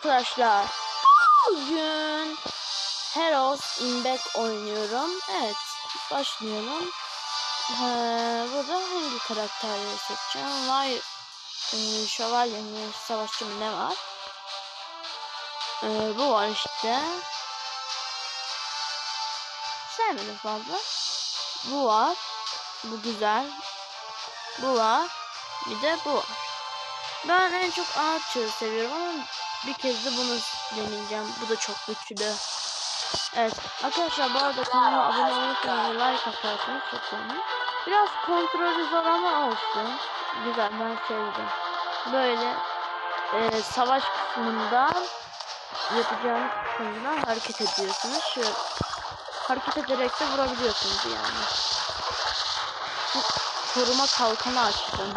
Arkadaşlar bugün Heroes Inback oynuyorum. Evet başlayalım. Ee, burada hangi karakterleri seçeceğim? Var e, şövalye mi savaşçı mı ne var? Ee, bu var işte. Sevmedim fazla. Bu var. Bu güzel. Bu var. Bir de bu var. Ben en çok Archer'ı seviyorum ama bir kez de bunu deneyeceğim. Bu da çok güçlü. Evet. Arkadaşlar bu arada kanalıma abone olursanız like atarsanız çok sevinirim. Biraz kontrolü zor ama olsun. Güzel ben sevdim. Böyle e, savaş kısmından yapacağınız kısmından hareket ediyorsunuz. Şu hareket ederek de vurabiliyorsunuz yani. Şu koruma kalkanı açtım.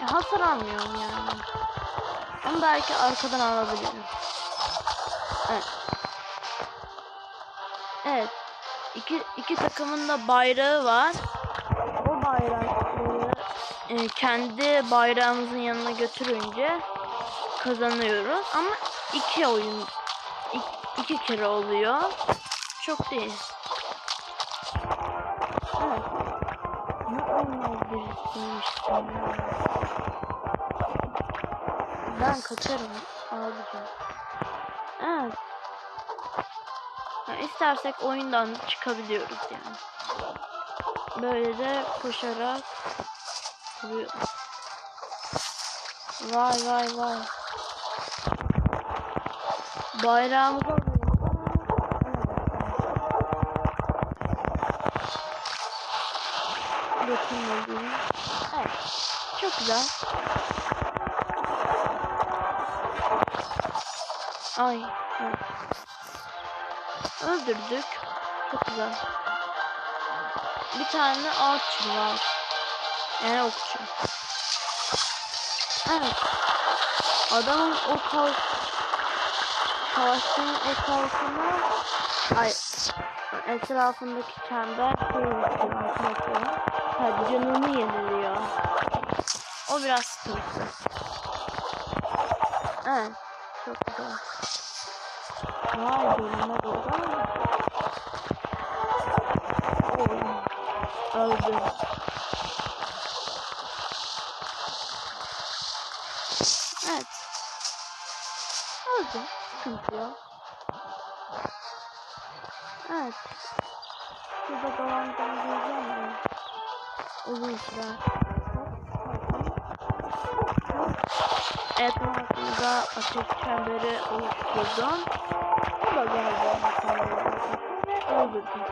E, hasar almıyorum yani. Ama belki arkadan alabilirim. Evet. Evet. İki, iki takımın da bayrağı var. O bayrakları e, kendi bayrağımızın yanına götürünce kazanıyoruz. Ama iki oyun iki, iki kere oluyor. Çok değil. Ben kaçarım abicim. Evet. Ya istersek oyundan çıkabiliyoruz yani. Böyle de koşarak vuruyoruz. Vay vay vay. Bayrağımıza Dokunmadım. Evet. Çok güzel. Ay. Evet. Öldürdük. Çok güzel. Bir tane archer var. Yani okçu. Evet. Adamın o kalk savaştığın o kalkanı ay etrafındaki çember yapıyor arkadaşlar. Hadi canını yeniliyor. O biraz sıkıntı. Evet. Çok güzel. Vay bölüme doğru ama. Oh. Öldü. Evet. Öldü. Sıkıntı yok. Evet. Şurada dolandan diyeceğim de. Uzun süre. Etrafımıza ateş çemberi oluşturdum. Da geldi. Öldürdüm.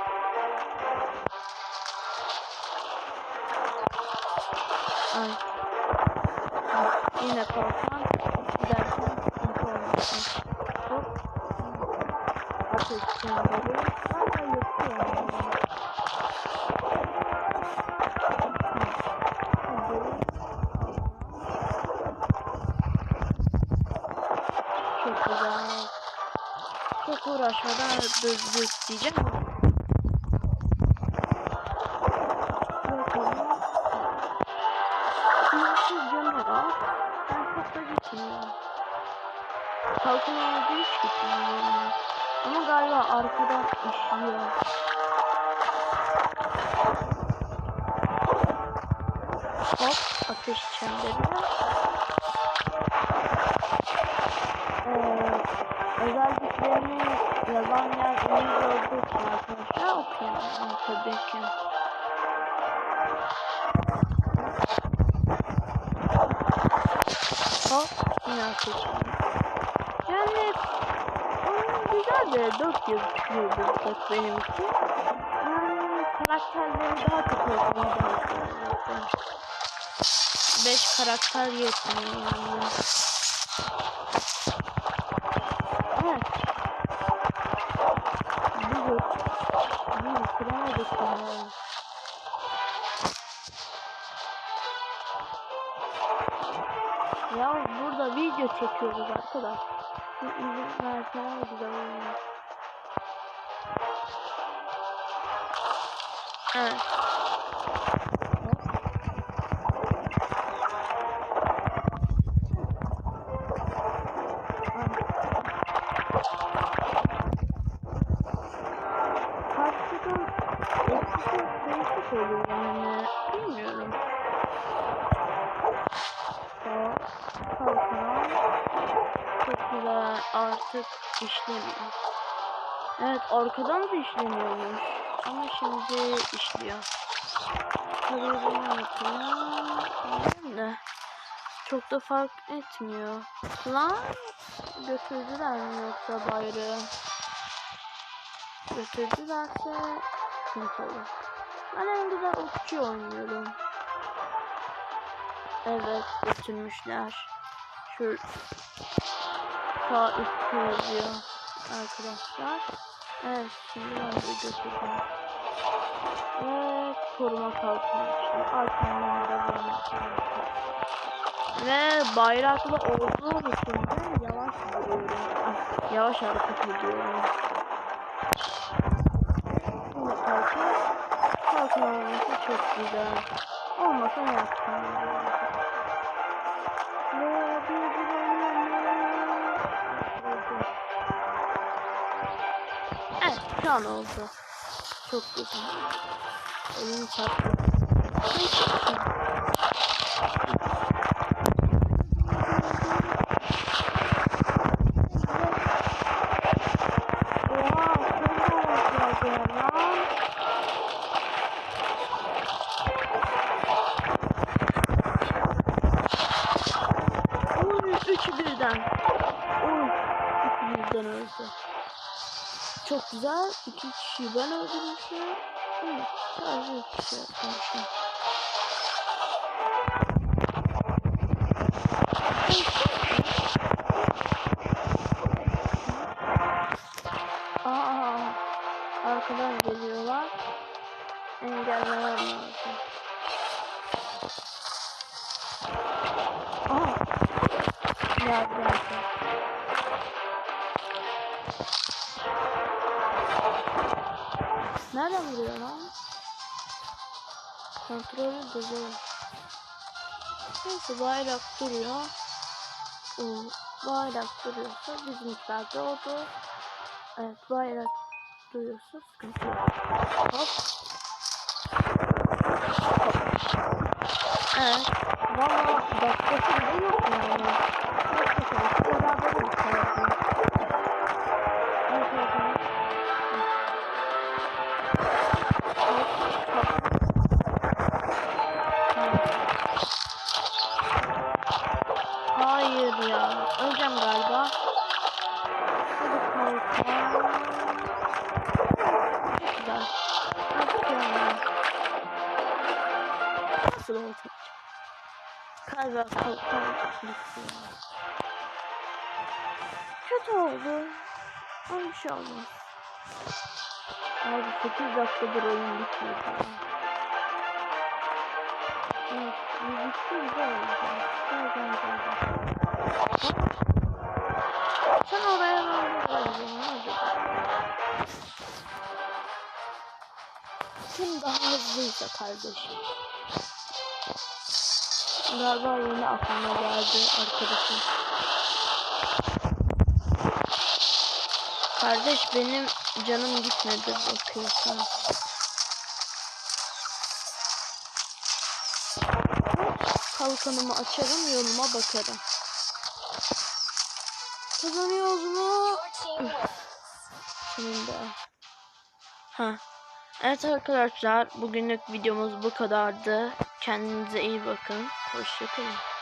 Ay. Bak, Yine kalkan giderken sıkıntı olmasın. Hop. Ateş çemberi. Hala yakıyor. Çok güzel. Çok uğraşmadan diyeceğim. Bakalım. Sınırsız canı var. Ben çok da gitmiyorum. Kalkın ağacı hiç gitmiyorum. Ama galiba arkadan işliyor. Hop ateş çemberine. Ee, özelliklerini yazan yer İngilizce olduğu için arkadaşlar okuyamıyorum tabii ki. Hop yine seçtim. Yani oyun güzel de 4 yıl yıldız benim için. Yani karakterleri daha çok gitti. 5 karakter yetmiyor yani. Evet. Bir bir ya. Burada video çekiyoruz arkadaş. Bir izin güzel olur. Evet. Artık işlemiyor. Evet arkadan da işlemiyormuş. Ama şimdi işliyor. Tabii bunu yapayım. Da. Çok da fark etmiyor. Lan götürdüler mi yoksa bayrağı? Götürdülerse sıkıntı olur. Ben en güzel okçu oynuyorum. Evet götürmüşler. Şu sağ üstte yazıyor arkadaşlar. Evet şimdi ben de götüreceğim. Ve koruma kalkını açtım. Arkamdan da var. Ve bayraklı olduğum için de yavaş gidiyorum. Ah, Yavaş hareket ediyorum. Evet şu an oldu. Çok güzel. Elim çarptı. Çok güzel. İki kişiyi ben öldürmüşüm. Evet, sadece iki kişi öldürmüşüm. Aa, arkadan geliyorlar. Engellemem lazım. Aa, ya geldi. Nereden vuruyor lan? Kontrolü zor. Neyse bayrak duruyor. Oo, bayrak duruyorsa bizimkiler doğdu. Evet bayrak duruyorsa sıkıntı yok. Hop. Evet. Valla başkası bile yok yani. Galiba kalkan gitti ya. Kötü oldu. Ama bir şey olmaz. Abi 8 dakikadır oyun bitmiyor ya. Evet, bitti güzel oldu. Gel gel gel. Sen oraya buraya o zaman hadi. Kim daha hızlıysa kardeşim. Galiba yeni aklıma geldi arkadaşım. Kardeş benim canım gitmedi bakıyorsun. Kalkanımı açarım yoluma bakarım. Kazanıyoruz mu? Sonunda. Ha. Evet arkadaşlar bugünlük videomuz bu kadardı. Kendinize iyi bakın. worship shipping.